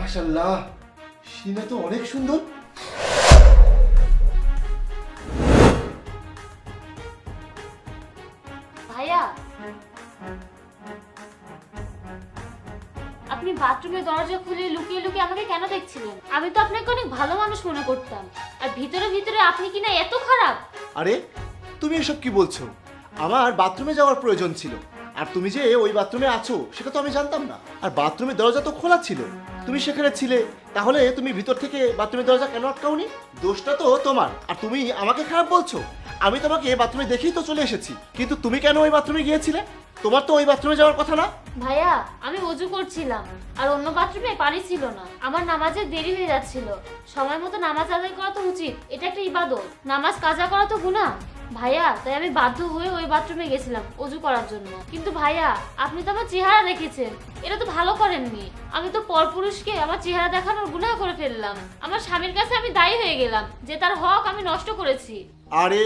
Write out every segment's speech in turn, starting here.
মাশাল্লাহ সিনা তো অনেক সুন্দর। ভাইয়া আপনি বাথরুমের দরজা খুলে লুকিয়ে লুকিয়ে আমাকে কেন দেখছিলেন? আমি তো আপনাকে অনেক ভালো মানুষ মনে করতাম। আর ভিতরে ভিতরে আপনি কি না এত খারাপ? আরে তুমি এসব কি বলছো? আমার বাথরুমে যাওয়ার প্রয়োজন ছিল। আর তুমি যে ওই বাথরুমে আছো সেটা তো আমি জানতাম না। আর বাথরুমের দরজা তো খোলা ছিল। তুমি সেখানে ছিলে, তাহলে তুমি ভিতর থেকে বাথরুমের দরজা কেন আটকাওনি? দোষটা তো তোমার, আর তুমি আমাকে খারাপ বলছো। আমি তোমাকে বাথরুমে দেখেই তো চলে এসেছি, কিন্তু তুমি কেন ওই বাথরুমে গিয়েছিলে? তোমার তো ওই বাথরুমে যাওয়ার কথা না? ভাইয়া, আমি অজু করছিলাম, আর অন্য বাথরুমে পানি ছিল না। আমার নামাজের দেরি হয়ে যাচ্ছিল। সময় মতো নামাজ আদায় করা তো উচিত, এটা একটা ইবাদত। নামাজ কাজা করা তো গুনাহ। ভাইয়া তাই আমি বাধ্য হয়ে ওই বাথরুমে গেছিলাম অজু করার জন্য। কিন্তু ভাইয়া আপনি তো আমার চেহারা দেখেছেন। এটা তো ভালো করেননি। আমি তো পরপুরুষকে আমার চেহারা দেখানোর গুনাহ করে ফেললাম। আমার স্বামীর কাছে আমি দায়ী হয়ে গেলাম যে তার হক আমি নষ্ট করেছি। আরে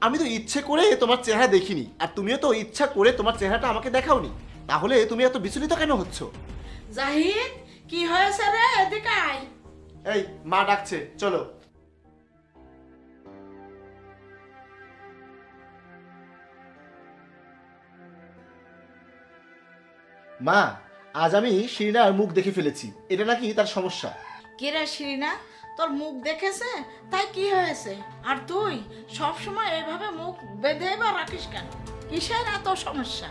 আমি তো ইচ্ছে করে তোমার চেহারা দেখিনি। আর তুমিও তো ইচ্ছা করে তোমার চেহারাটা আমাকে দেখাওনি। তাহলে তুমি এত বিচলিত কেন হচ্ছ? জাহিদ কি হয়েছে রে? এদিকে আয়। এই মা ডাকছে। চলো। মা আজ আমি শিরিনার মুখ দেখে ফেলেছি। এটা নাকি তার সমস্যা? কিরে শিরিনা? তোর মুখ দেখেছে? তাই কি হয়েছে? আর তুই সব সময় এইভাবে মুখ বেঁধে বা রাখিস কেন? কিসের এত সমস্যা?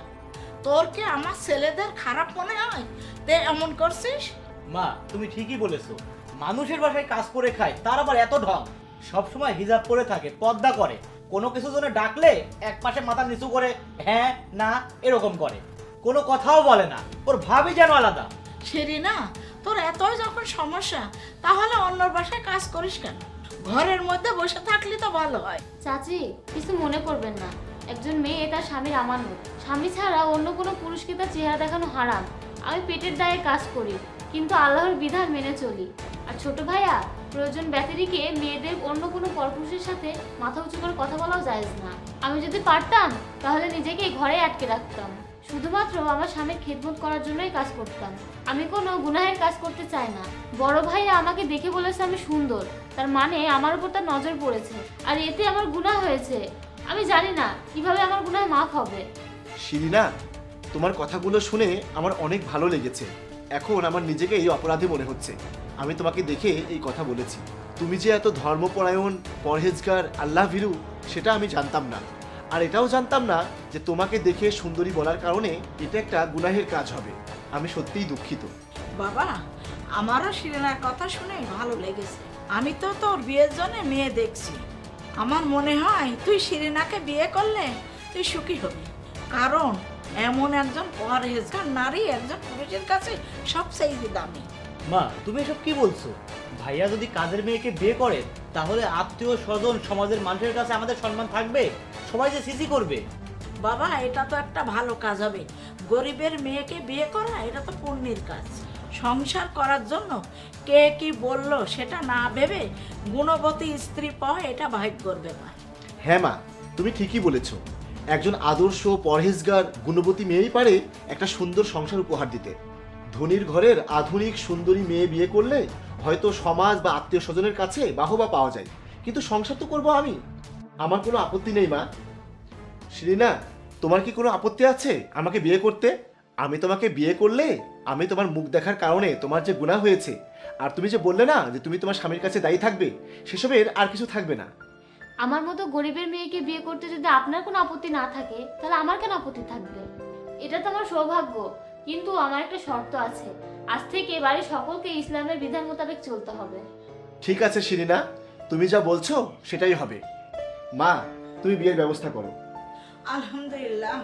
তোর কি আমার ছেলেদের খারাপ মনে হয়? তে এমন করছিস? মা তুমি ঠিকই বলেছ। মানুষের বাসায় কাজ করে খায় তার আবার এত ঢং। সবসময় হিজাব করে থাকে পর্দা করে। কোনো কিছু জন্য ডাকলে এক পাশে মাথা নিচু করে হ্যাঁ না এরকম করে। কোনো কথাও বলে না। ওর ভাবই যেন আলাদা। সেরি না তোর এতই যখন সমস্যা তাহলে অন্যর বাসায় কাজ করিস কেন? ঘরের মধ্যে বসে থাকলে তো ভালো হয়। চাচি কিছু মনে করবেন না। একজন মেয়ে তার স্বামীর আমানত। স্বামী ছাড়া অন্য কোনো পুরুষকে তার চেহারা দেখানো হারাম। আমি পেটের দায়ে কাজ করি কিন্তু আল্লাহর বিধান মেনে চলি। আর ছোট ভাইয়া প্রয়োজন ব্যতিরিকে মেয়েদের অন্য কোনো পরপুরুষের সাথে মাথা উঁচু করে কথা বলাও জায়েজ না। আমি যদি পারতাম তাহলে নিজেকে ঘরে আটকে রাখতাম। শুধুমাত্র আমার স্বামীর খেদমত করার জন্যই কাজ করতাম। আমি কোনো গুনাহের কাজ করতে চাই না। বড় ভাইয়া আমাকে দেখে বলেছে আমি সুন্দর। তার মানে আমার উপর তার নজর পড়েছে। আর এতে আমার গুনাহ হয়েছে। আমি জানি না কীভাবে আমার গুনাহ মাফ হবে। শিরিনা, তোমার কথাগুলো শুনে আমার অনেক ভালো লেগেছে। এখন আমার নিজেকে এই অপরাধী মনে হচ্ছে। আমি তোমাকে দেখে এই কথা বলেছি। তুমি যে এত ধর্মপরায়ণ, পরহেজগার, আল্লাহ ভিরু, সেটা আমি জানতাম না। আর এটাও জানতাম না যে তোমাকে দেখে সুন্দরী বলার কারণে এটা একটা গুনাহের কাজ হবে। আমি সত্যিই দুঃখিত। বাবা আমারও শিরিনার কথা শুনে ভালো লেগেছে। আমি তো তোর বিয়ের জন্য মেয়ে দেখছি। আমার মনে হয় তুই শিরিনাকে বিয়ে করলে তুই সুখী হবি। কারণ এমন একজন পরহেজগার নারী একজন পুরুষের কাছে সবচেয়ে দামি। মা তুমি এসব কি বলছো? ভাইয়া যদি কাজের মেয়েকে বিয়ে করে তাহলে আত্মীয় স্বজন সমাজের মানুষের কাছে আমাদের সম্মান থাকবে? সবাই যে সিসি করবে? বাবা এটা তো একটা ভালো কাজ হবে। গরিবের মেয়েকে বিয়ে করা এটা তো পুণ্যের কাজ। সংসার করার জন্য কে কি বলল সেটা না ভেবে গুণবতী স্ত্রী পাওয়া এটা ভাগ্যর ব্যাপার। হ্যাঁ মা তুমি ঠিকই বলেছ। একজন আদর্শ পরহেজগার গুণবতী মেয়েই পারে একটা সুন্দর সংসার উপহার দিতে। ধনির ঘরের আধুনিক সুন্দরী মেয়ে বিয়ে করলে হয়তো সমাজ বা আত্মীয় স্বজনের কাছে বাহবা পাওয়া যায়। কিন্তু সংসার তো করব আমি। আমার কোনো আপত্তি নেই মা। শ্রীনা তোমার কি কোনো আপত্তি আছে? আমাকে বিয়ে করতে? আমি তোমাকে বিয়ে করলে আমি তোমার মুখ দেখার কারণে তোমার যে গুণা হয়েছে আর তুমি যে বললে না যে তুমি তোমার স্বামীর কাছে দায়ী থাকবে সেসবের আর কিছু থাকবে না। আমার মতো গরিবের মেয়েকে বিয়ে করতে যদি আপনার কোনো আপত্তি না থাকে তাহলে আমার কেন আপত্তি থাকবে? এটা তো আমার সৌভাগ্য কিন্তু আমার একটা শর্ত আছে। আজ থেকে বাড়ির সকলকে ইসলামের বিধান মোতাবেক চলতে হবে। ঠিক আছে শিরিনা। তুমি যা বলছো সেটাই হবে। মা তুমি বিয়ের ব্যবস্থা করো আলহামদুলিল্লাহ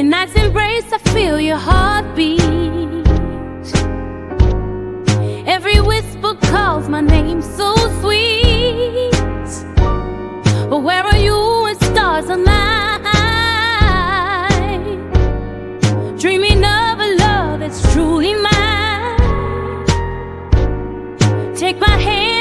In night's embrace, I feel your heartbeat. Take my hand